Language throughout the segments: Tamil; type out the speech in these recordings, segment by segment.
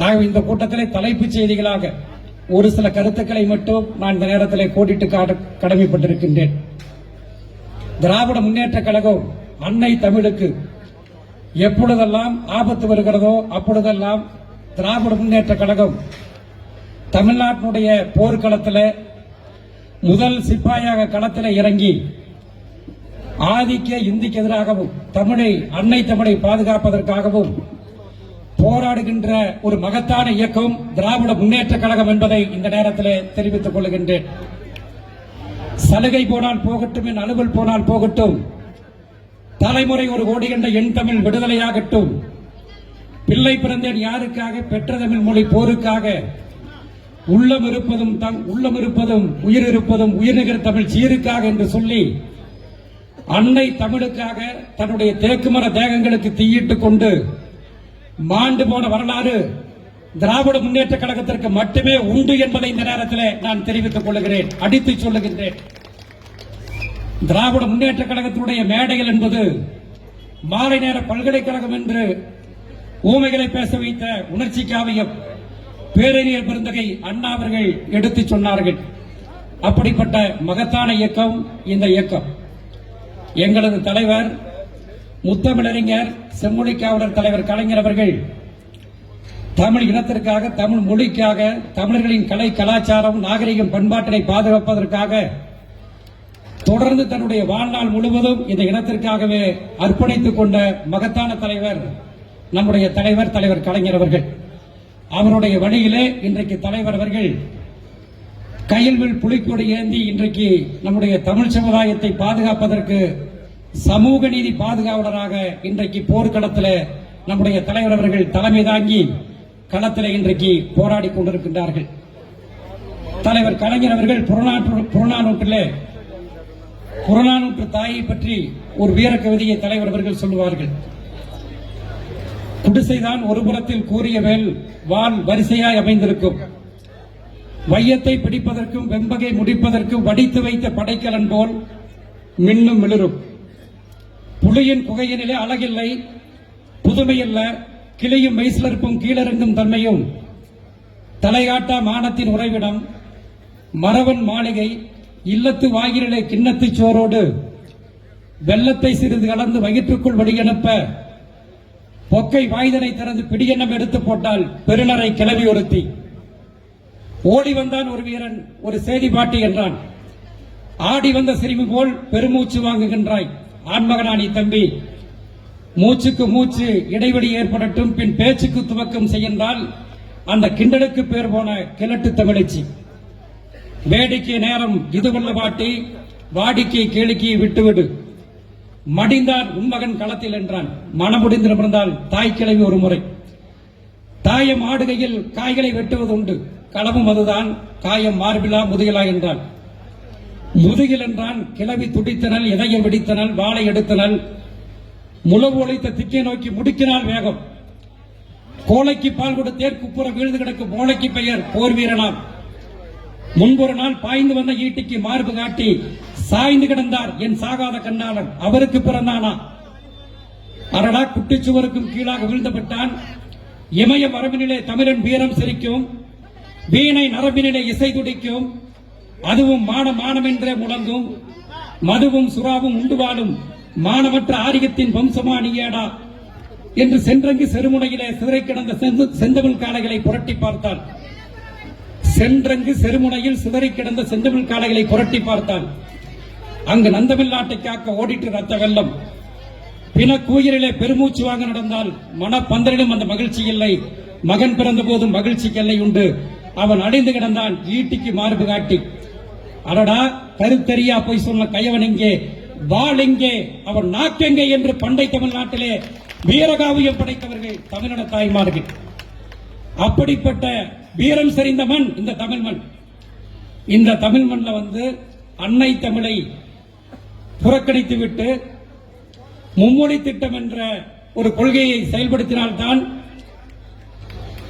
ஆகவே இந்த கூட்டத்திலே தலைப்புச் செய்திகளாக ஒரு சில கருத்துக்களை மட்டும் நான் இந்த நேரத்தில் கோடிட்டு காட்ட கடமைப்பட்டிருக்கின்றேன். திராவிட முன்னேற்ற கழகம் அன்னை தமிழுக்கு எப்பொழுதெல்லாம் ஆபத்து வருகிறதோ அப்பொழுதெல்லாம் திராவிட முன்னேற்ற கழகம் தமிழ்நாட்டினுடைய போர்க்களத்தில் முதல் சிப்பாயாக களத்தில் இறங்கி ஆதிக்க இந்திக்கு எதிராகவும் தமிழை அன்னை தமிழை பாதுகாப்பதற்காகவும் போராடுகின்ற ஒரு மகத்தான இயக்கம் திராவிட முன்னேற்ற கழகம் என்பதை இந்த நேரத்தில் தெரிவித்துக் கொள்கின்றேன். சலுகை போனால் போகட்டும் என் அலுவல் போனால் போகட்டும். தலைமுறை ஒரு கோடி என்ற எண் தமிழ் விடுதலையாகட்டும். பிள்ளை பிறந்தேன் யாருக்காக? பெற்ற தமிழ் மொழி போருக்காக. உள்ளம் இருப்பதும் தங் உள்ளம் இருப்பதும் உயிர் இருப்பதும் உயிர்நிகர் தமிழ் சீருக்காக என்று சொல்லி அன்னை தமிழுக்காக தன்னுடைய தேக்குமர தேகங்களுக்கு தீயிட்டுக் கொண்டு மாண்டு போன வரலாறு திராவிட முன்னேற்ற கழகத்திற்கு மட்டுமே உண்டு என்பதை இந்த நேரத்தில் நான் தெரிவித்துக் கொள்கிறேன் அடித்து சொல்லுகின்றேன். திராவிட முன்னேற்ற கழகத்தினுடைய மேடைகள் என்பது மாலை நேர பல்கலைக்கழகம் என்று ஊமைகளை பேச வைத்த உணர்ச்சி காவியம் பேரறிஞர் பெருந்தகை அண்ணா அவர்கள் எடுத்துச் சொன்னார்கள். அப்படிப்பட்ட மகத்தான இயக்கம் இந்த இயக்கம். எங்களது தலைவர் முத்தமிழறிஞர் செம்மொழி காவலர் தலைவர் கலைஞர் அவர்கள் தமிழ் இனத்திற்காக தமிழ் மொழிக்காக தமிழர்களின் கலை கலாச்சாரம் நாகரிகம் பண்பாட்டினை பாதுகாப்பதற்காக தொடர்ந்து தன்னுடைய வாழ்நாள் முழுவதும் இந்த இனத்திற்காகவே அர்ப்பணித்துக் கொண்ட மகத்தான தலைவர் நம்முடைய தலைவர் தலைவர் கலைஞர் அவர்கள். அவருடைய வழியிலே இன்றைக்கு தலைவர் அவர்கள் கையில் புலிக்கொடி ஏந்தி இன்றைக்கு நம்முடைய தமிழ் சமுதாயத்தை பாதுகாப்பதற்கு சமூக நீதி பாதுகாவலராக இன்றைக்கு போர்க்களத்தில் நம்முடைய தலைவர் அவர்கள் தலைமை தாங்கி களத்தில் இன்றைக்கு போராடி கொண்டிருக்கின்றார்கள். தலைவர் கலைஞர் அவர்கள் புறநாற்று புறநானூற்றிலே புறநானூற்று தாயை பற்றி ஒரு வீர கவிதையை தலைவர் அவர்கள் சொல்லுவார்கள். குடிசைதான் ஒரு புறத்தில் கூறிய வேல் வால் வரிசையாய் அமைந்திருக்கும். வையத்தை பிடிப்பதற்கும் வெம்பகை முடிப்பதற்கும் வடித்து வைத்த படைக்கலன் போல் மின்னும் மிளிரும். புலியின் குகையினிலே அழகில்லை புதுமையல்ல கிளியும் மெய்சிலர்ப்பும் கீழறங்கும் தன்மையும். தலையாட்ட மானத்தின் உறைவிடம் மரவன் மாளிகை இல்லத்து வாயிலே கிண்ணத்துச் சோரோடு வெள்ளத்தை சிறிது கலந்து வயிற்றுக்குள் வழியனுப்ப பொக்கை வாய்தனை திறந்து பிடியெண்ணம் எடுத்து போட்டால் பெருநரை கிளவி ஒருத்தி. ஓடி வந்தான் ஒரு வீரன் ஒரு செய்தி பாட்டி என்றான். ஆடி வந்த சிறுமி போல் பெருமூச்சு வாங்குகின்றாய். ஆண்மகனானி தம்பி மூச்சுக்கு மூச்சு இடைவெளி ஏற்படட்டும் பின் பேச்சுக்கு துவக்கம் செய்யென்றால் அந்த கிண்டலுக்கு பேர் போன கிழட்டு தமிழச்சி. வேடிக்கை நேரம் இதுவல்ல பாட்டி வாடிக்கை கேளிக்கையை விட்டுவிடு. மடிந்தான் உன்மகன் களத்தில் என்றான். மனமுடிந்து நிமிர்ந்தால் தாய் கிளவி ஒரு முறை தாயம் ஆடுகையில் காய்களை வெட்டுவது உண்டு களவும் அதுதான் காயம் மார்பிலா முதுகிலா என்றான் முதுகில் என்றான் கிளவி துடித்தனல் இதயம் வெடித்தனல் வாளை எடுத்தனல் முழவு ஒழித்த திக்கை நோக்கி முடிக்கினால் வேகம். கோலைக்கு பால் கொடுத்தேர் குப்புற வீழ்ந்து கிடக்கும் மோளைக்கு பெயர் போர் வீரனாம். முன்பொரு நாள் பாய்ந்து வந்த ஈட்டிக்கு மார்பு காட்டி சாய்ந்து கிடந்தார் என் சாகாத கண்ணாளன். அவருக்கு பிறந்தானா? அரடா குட்டிச்சுவருக்கும் கீழாக வீழ்ந்தப்பட்டான் இமய மரபினிலே தமிழன் வீரம் சிரிக்கும். வீணை நரம்பினிலே இசை துடிக்கும். அதுவும் மான மானமென்றே முழங்கும் மதுவும் சுறாவும் உண்டு வாழும் மானமற்ற ஆரியத்தின் வம்சமா நீயேடா என்று சென்றங்கு செருமுனையிலே சிறை கிடந்த செந்து- செந்தமிழ் காளைகளை புரட்டி பார்த்தான். சென்றங்கு செருமுனையில் சிதறி கிடந்த செந்தமிழ் காளைகளை புரட்டி பார்த்தான். அங்கு நந்தமிழ்நாட்டை காக்க ஓடிட்டு ரத்த வெள்ளம். பின கூயிரிலே பெருமூச்சு வாங்க நடந்தால் மனப்பந்தரிலும் அந்த மகிழ்ச்சி இல்லை. மகன் பிறந்த போதும் மகிழ்ச்சிக்கு எல்லை உண்டு. அவன் அடைந்து கிடந்தான் ஈட்டிக்கு மார்பு காட்டி. அடடா கருத்தறியா போய் சொன்ன கயவன் எங்கே? வாள் எங்கே? அவன் நாக்கெங்கே என்று பண்டை தமிழ்நாட்டிலே வீரகாவியம் படைத்தவர்கள் தமிழன தாய்மார்கள். அப்படிப்பட்ட வீரம் செறிந்த மண் இந்த தமிழ் மண். இந்த தமிழ் மண்ணில் வந்து அன்னை தமிழை புறக்கணித்து விட்டு மும்மொழி திட்டம் என்ற ஒரு கொள்கையை செயல்படுத்தினால்தான்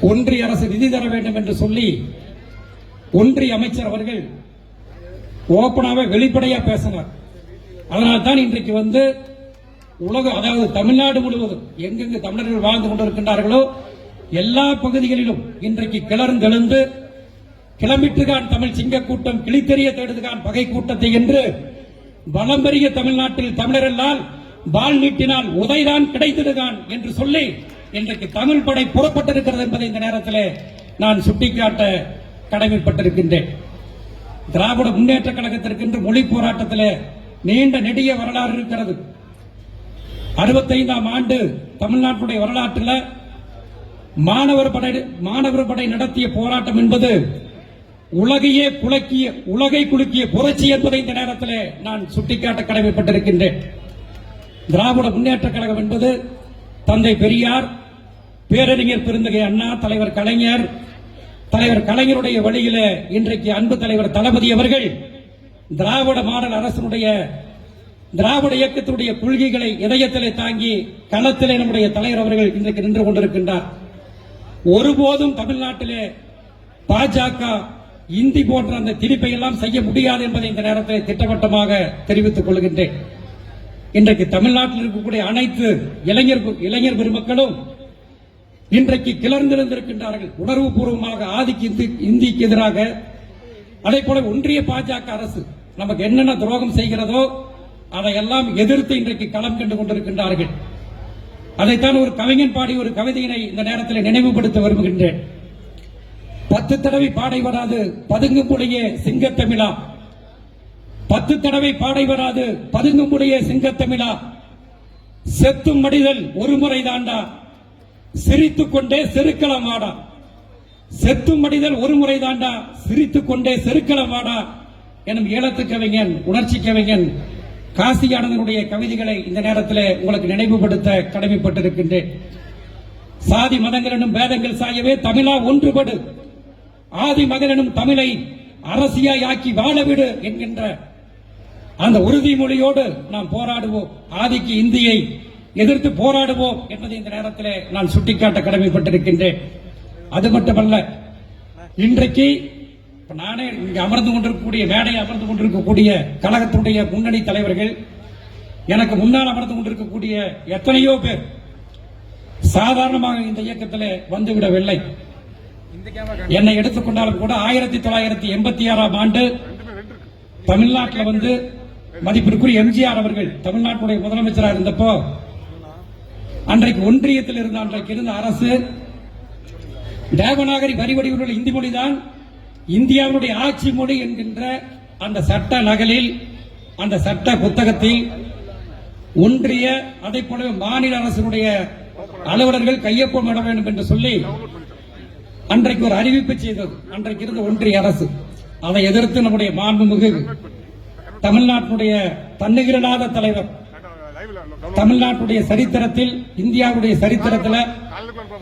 ஒன்றிய அரசு நிதி தர வேண்டும் என்று சொல்லி ஒன்றிய அமைச்சர் அவர்கள் ஓப்பனாவே வெளிப்படையா பேசினார். அதனால் தான் இன்றைக்கு வந்து உலக அதாவது தமிழ்நாடு முழுவதும் எங்கெங்கு தமிழர்கள் வாழ்ந்து கொண்டிருக்கின்றார்களோ எல்லா பகுதிகளிலும் இன்றைக்கு கிளர்ந்தெழுந்து கிளம்பிட்டுகான் தமிழ் சிங்க கூட்டம் கிளித்தெறிய தேடுதுகான் பகை கூட்டத்தை என்று வளம்பெரிய தமிழ்நாட்டில் தமிழரெல்லாம் பால் நீட்டினால் உதைதான் கிடைத்திடுகான் என்று சொல்லி இன்றைக்கு தமிழ் படை புறப்பட்டிருக்கிறது என்பதை இந்த நேரத்தில் நான் சுட்டிக்காட்ட கடமைப்பட்டிருக்கின்றேன். திராவிட முன்னேற்ற கழகத்திற்கு மொழி போராட்டத்தில் நீண்ட நெடிய வரலாறு இருக்கிறது. அறுபத்தைந்தாம் ஆண்டு தமிழ்நாட்டுடைய வரலாற்றில் மாணவர் படை மாணவர் படை நடத்திய போராட்டம் என்பது உலகையே குலக்கிய உலகை குலுக்கிய புரட்சி என்பதை இந்த நேரத்தில் நான் சுட்டிக்காட்ட கடமைப்பட்டிருக்கின்றேன். திராவிட முன்னேற்ற கழகம் என்பது தந்தை பெரியார் பேரறிஞர் பெருந்தகை அண்ணா தலைவர் கலைஞர் தலைவர் கலைஞருடைய வழியில இன்றைக்கு அன்பு தலைவர் தளபதி அவர்கள் திராவிட மாடல் அரசனுடைய திராவிட இயக்கத்துடைய கொள்கைகளை இதயத்திலே தாங்கி களத்திலே நம்முடைய தலைவர் அவர்கள் இன்றைக்கு நின்று கொண்டிருக்கின்றார். ஒருபோதும் தமிழ்நாட்டிலே பாஜக இந்தி போன்ற அந்த திணிப்பை எல்லாம் செய்ய முடியாது என்பதை இந்த நேரத்தில் திட்டவட்டமாக தெரிவித்துக் கொள்கின்றேன். இன்றைக்கு தமிழ்நாட்டில் இருக்கக்கூடிய அனைத்து இளைஞர் இளைஞர் பெருமக்களும் இன்றைக்கு கிளர்ந்தெழுந்திருக்கின்றார்கள் உணர்வுபூர்வமாக ஆதிக்கு இந்திக்கு எதிராக. அதே போல ஒன்றிய பாஜக அரசு நமக்கு என்னென்ன துரோகம் செய்கிறதோ அதையெல்லாம் எதிர்த்து இன்றைக்கு களம் கண்டு கொண்டிருக்கின்றார்கள். அதைத்தான் ஒரு கவிஞன் பாடி ஒரு கவிதையினை இந்த நேரத்தில் நினைவுபடுத்த விரும்புகின்றேன். பத்து தடவை பாடை வராது பதுங்கும்புடைய சிங்கத்தமிழா. பத்து தடவை பாடை வராது பதுங்கும்புடைய சிங்கத்தமிழா. செத்தும் மடிதல் ஒரு முறை தாண்டா. சிரித்துக் கொண்டே செருக்கலாம் வாடா. செத்தும் மடிதல் ஒரு முறை தாண்டா. சிரித்துக் கொண்டே செருக்கலாம் வாடா. எனும் ஏலத்து கவிஞன் உணர்ச்சி கவிஞன் காசி ஆனந்தனுடைய கவிதைகளை இந்த நேரத்தில் உங்களுக்கு நினைவுபடுத்த கடமைப்பட்டிருக்கின்றேன். சாதி மதங்கள் எனும் பேதங்கள் சாயவே தமிழா ஒன்றுபடு. ஆதி மகனும் தமிழை அரசியாய் ஆக்கி வாழவிடு என்கின்ற அந்த உறுதிமொழியோடு நாம் போராடுவோம். ஆதிக்கு இந்தியை எதிர்த்து போராடுவோம் என்பதை இந்த நேரத்தில் நான் சுட்டிக்காட்ட கடமைப்பட்டிருக்கின்றேன். அது மட்டுமல்ல இன்றைக்கு நானே இங்கே அமர்ந்து கொண்டிருக்கக்கூடிய மேடையை அமர்ந்து கொண்டிருக்கக்கூடிய கழகத்துடைய முன்னணி தலைவர்கள் எனக்கு முன்னால் அமர்ந்து கொண்டிருக்கக்கூடிய எத்தனையோ பேர் சாதாரணமாக இந்த இயக்கத்தில் வந்துவிடவில்லை. என்னை எடுத்துக்கொண்டாலும் கூட ஆயிரத்தி தொள்ளாயிரத்தி எண்பத்தி ஆறாம் ஆண்டு தமிழ்நாட்டில் வந்து மதிப்பிற்குரிய எம்ஜிஆர் அவர்கள் தமிழ்நாட்டுடைய முதலமைச்சராக இருந்தப்போ அன்றைக்கு ஒன்றியத்தில் இருந்த அன்றைக்கு இருந்த அரசு தேவநாகரி வரி வடிவில் இந்தி மொழிதான் இந்தியாவுடைய ஆட்சி மொழி என்கின்ற அந்த சட்ட நகலில் அந்த சட்ட புத்தகத்தில் ஒன்றிய அதை போலவே மாநில அரசினுடைய அலுவலர்கள் கையொப்பமிட வேண்டும் என்று சொல்லி அன்றைக்கு ஒரு அறிவிப்பு செய்தது. அன்றைக்கு இருந்த ஒன்றிய அரசு. அதை எதிர்த்து நம்முடைய மாண்புமிகு தமிழ்நாட்டினுடைய தன்னிகரில்லாத தலைவர் தமிழ்நாட்டுடைய சரித்திரத்தில் இந்தியாவுடைய சரித்திரத்தில்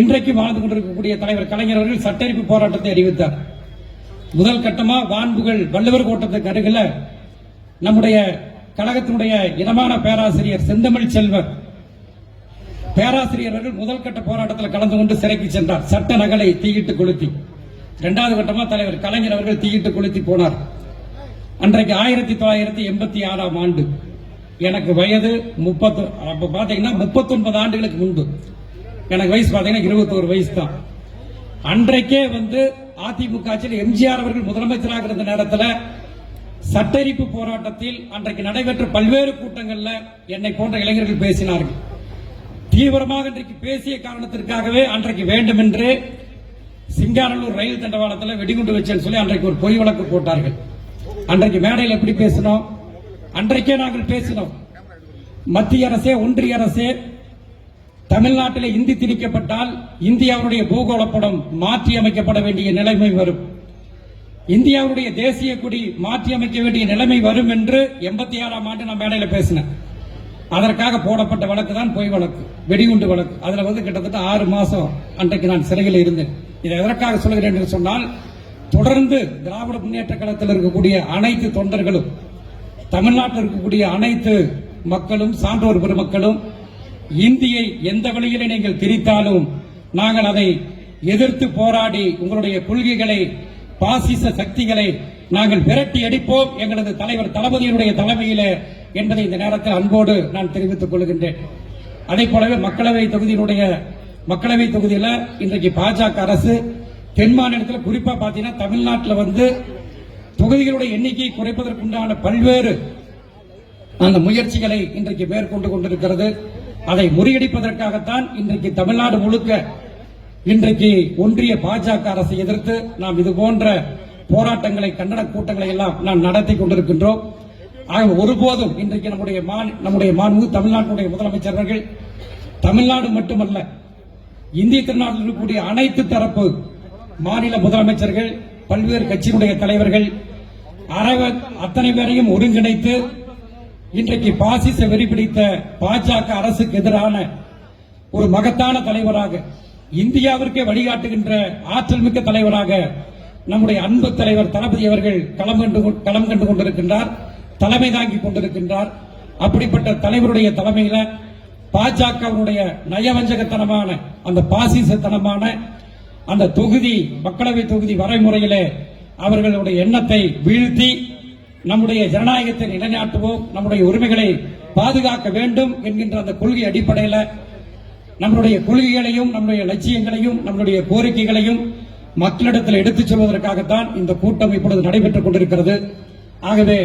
இன்றைக்கு வாழ்ந்து கொண்டிருக்கக்கூடிய தலைவர் கலைஞர் அவர்கள் சட்டரிப்பு போராட்டத்தை அறிவித்தார். முதல் கட்டமா வான்புகள் வள்ளுவர் கோட்டத்துக்கு அருகில் நம்முடைய கழகத்தினுடைய இனமான பேராசிரியர் செந்தமிழ் செல்வர். பேராசிரியர் அவர்கள் முதல் கட்ட போராட்டத்தில் கலந்து கொண்டு சிறைக்கு சென்றார். சட்ட நகலை தீயிட்டு கொளுத்தி. இரண்டாவது கட்டமா தலைவர் கலைஞர் அவர்கள் தீயிட்டு கொளுத்தி போனார். அன்றைக்கு ஆயிரத்தி தொள்ளாயிரத்தி எண்பத்தி ஆறாம் ஆண்டு. எனக்கு வயது முப்பத்து அப்போ பார்த்தீங்கன்னா முப்பத்தொன்பது ஆண்டுகளுக்கு முன்பு. எனக்கு வயசு பார்த்தீங்கன்னா இருபத்தோரு வயசு தான் அன்றைக்கே வந்து அதிமுக ஆட்சியில் எம்ஜிஆர் அவர்கள் முதலமைச்சராக இருந்த நேரத்தில் சட்டரிப்பு போராட்டத்தில் அன்றைக்கு நடைபெற்ற பல்வேறு கூட்டங்களில் என்னை போன்ற இளைஞர்கள் பேசினார்கள். தீவிரமாக இன்றைக்கு பேசிய காரணத்திற்காகவே அன்றைக்கு வேண்டும் என்று சிங்காரலூர் ரயில் தண்டவாளத்தில் வெடிகுண்டு வச்சேன்னு சொல்லி அன்றைக்கு ஒரு பொய் வழக்கு போட்டார்கள். அன்றைக்கு மேடையில் எப்படி பேசினோம்? அன்றைக்கே நாங்கள் பேசினோம். மத்திய அரசே ஒன்றிய அரசே தமிழ்நாட்டில் இந்தி திணிக்கப்பட்டால் இந்தியாவுடைய பூகோளப்படம் மாற்றி அமைக்கப்பட வேண்டிய நிலைமை வரும். இந்தியாவுடைய தேசிய கொடி மாற்றி அமைக்க வேண்டிய நிலைமை வரும் என்று எண்பத்தி ஆறாம் ஆண்டு நான் மேடையில் பேசினேன். அதற்காக போடப்பட்ட வழக்கு தான் பொய் வழக்கு வெடிகுண்டு வழக்கு. அதுல வந்து கிட்டத்தட்ட ஆறு மாசம் அன்றைக்கு நான் சிறையில் இருந்தேன். இதை எதற்காக சொல்கிறேன் என்று சொன்னால் தொடர்ந்து திராவிட முன்னேற்ற கழகத்தில் இருக்கக்கூடிய அனைத்து தொண்டர்களும் தமிழ்நாட்டில் இருக்கக்கூடிய அனைத்து மக்களும் சான்றோர் பெருமக்களும் இந்தியை எந்த வழியிலே நீங்கள் திரித்தாலும் நாங்கள் அதை எதிர்த்து போராடி உங்களுடைய கொள்கைகளை பாசிச சக்திகளை நாங்கள் விரட்டி அடிப்போம். எங்களது தலைவர் தளபதியினுடைய தலைமையில என்பதை இந்த நேரத்தில் அன்போடு நான் தெரிவித்துக் கொள்கின்றேன். அதே போலவே மக்களவை தொகுதியினுடைய மக்களவை தொகுதியில் இன்றைக்கு பாஜக அரசு தென் மாநிலத்தில் குறிப்பா பாத்தீங்கன்னா தமிழ்நாட்டில் வந்து தொகுதிகளுடைய எண்ணிக்கையை குறைப்பதற்குண்டான பல்வேறு அந்த முயற்சிகளை இன்றைக்கு மேற்கொண்டு கொண்டிருக்கிறது. அதை முறியடிப்பதற்காகத்தான் இன்றைக்கு தமிழ்நாடு முழுக்க இன்றைக்கு ஒன்றிய பாஜக அரசை எதிர்த்து நாம் இது போன்ற போராட்டங்களை கண்டன கூட்டங்களை எல்லாம் நாம் நடத்தி கொண்டிருக்கின்றோம். ஆக ஒருபோதும் இன்றைக்கு நம்முடைய நம்முடைய மாண்பு தமிழ்நாட்டுடைய முதலமைச்சர்கள் தமிழ்நாடு மட்டுமல்ல இந்திய திருநாட்டில் இருக்கக்கூடிய அனைத்து தரப்பு மாநில முதலமைச்சர்கள் பல்வேறு கட்சியினுடைய தலைவர்கள் அரவ அத்தனை பேரையும் ஒருங்கிணைத்து இன்றைக்கு பாசிச வெறிபிடித்த பாஜக அரசுக்கு எதிரான ஒரு மகத்தான தலைவராக இந்தியாவிற்கே வழிகாட்டுகின்ற ஆற்றல் மிக்க தலைவராக நம்முடைய அன்பு தலைவர் தளபதி அவர்கள் களம் கண்டு களம் கண்டு கொண்டிருக்கின்றார் தலைமை தாங்கி கொண்டிருக்கின்றார். அப்படிப்பட்ட தலைவருடைய தலைமையில பாஜகவுடைய நயவஞ்சகத்தனமான அந்த பாசிசத்தனமான அந்த தொகுதி மக்களவை தொகுதி வரைமுறையிலே அவர்களுடைய எண்ணத்தை வீழ்த்தி நம்முடைய ஜனநாயகத்தை நிலைநாட்டுவோம் நம்முடைய உரிமைகளை பாதுகாக்க வேண்டும் என்கின்ற அந்த கொள்கை அடிப்படையில் நம்முடைய கொள்கைகளையும் நம்முடைய லட்சியங்களையும் நம்முடைய கோரிக்கைகளையும் மக்களிடத்தில் எடுத்துச் சொல்வதற்காகத்தான் இந்த கூட்டம் இப்பொழுது நடைபெற்றுக் கொண்டிருக்கிறது. ஆகவே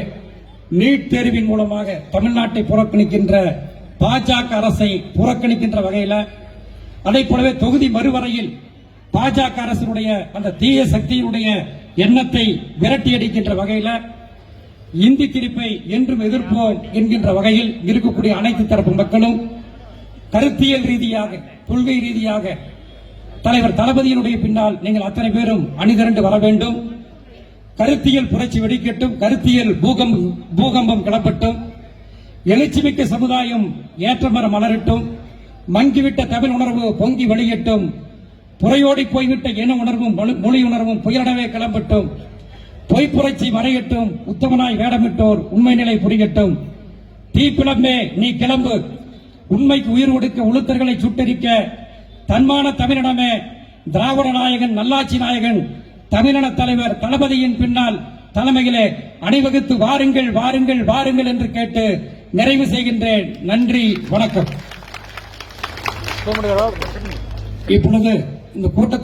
நீட் தேர்வின் மூலமாக தமிழ்நாட்டை புறக்கணிக்கின்ற பாஜக அரசை புறக்கணிக்கின்ற வகையில் அதே போலவே தொகுதி மறுவரையில் பாஜக அரசினுடைய அந்த தீய சக்தியினுடைய எண்ணத்தை விரட்டி அடிக்கின்ற வகையில இந்தி திரிப்பை என்றும் எதிர்ப்போம் என்கின்ற வகையில் இருக்கக்கூடிய அனைத்து தரப்பு மக்களும் கருத்தியல் ரீதியாக கொள்கை ரீதியாக தலைவர் தளபதியினுடைய பின்னால் நீங்கள் அத்தனை பேரும் அணிதிரண்டு வர வேண்டும். கருத்தியல் புரட்சி வெடிக்கட்டும் கருத்தியல் பூகம்பம் பூகம்பம் கிளப்பட்டும். எழுச்சிமிக்க சமுதாயம் ஏற்றமர மலரட்டும். மங்கிவிட்ட தமிழ் உணர்வு பொங்கி வெளியிட்டும். புறையோடி போய்விட்ட இன உணர்வும் மொழி- மொழி உணர்வும் புயலடவே கிளம்பட்டும். பொய்ப்புரட்சி மறையட்டும் உத்தமனாய் வேடமிட்டோர் உண்மை நிலை புரியட்டும். தீப்பிளம்பே நீ கிளம்பு. உண்மைக்கு உயிர் கொடுக்க உளுத்தர்களை சுட்டரிக்க. தன்மான தமிழனமே திராவிட நாயகன் நல்லாட்சி நாயகன் தமிழின தலைவர் தளபதியின் பின்னால் தலைமையிலே அணிவகுத்து வாருங்கள் வாருங்கள் வாருங்கள் என்று கேட்டு நிறைவு செய்கின்றேன். நன்றி வணக்கம். இப்பொழுது இந்த கூட்டத்தில்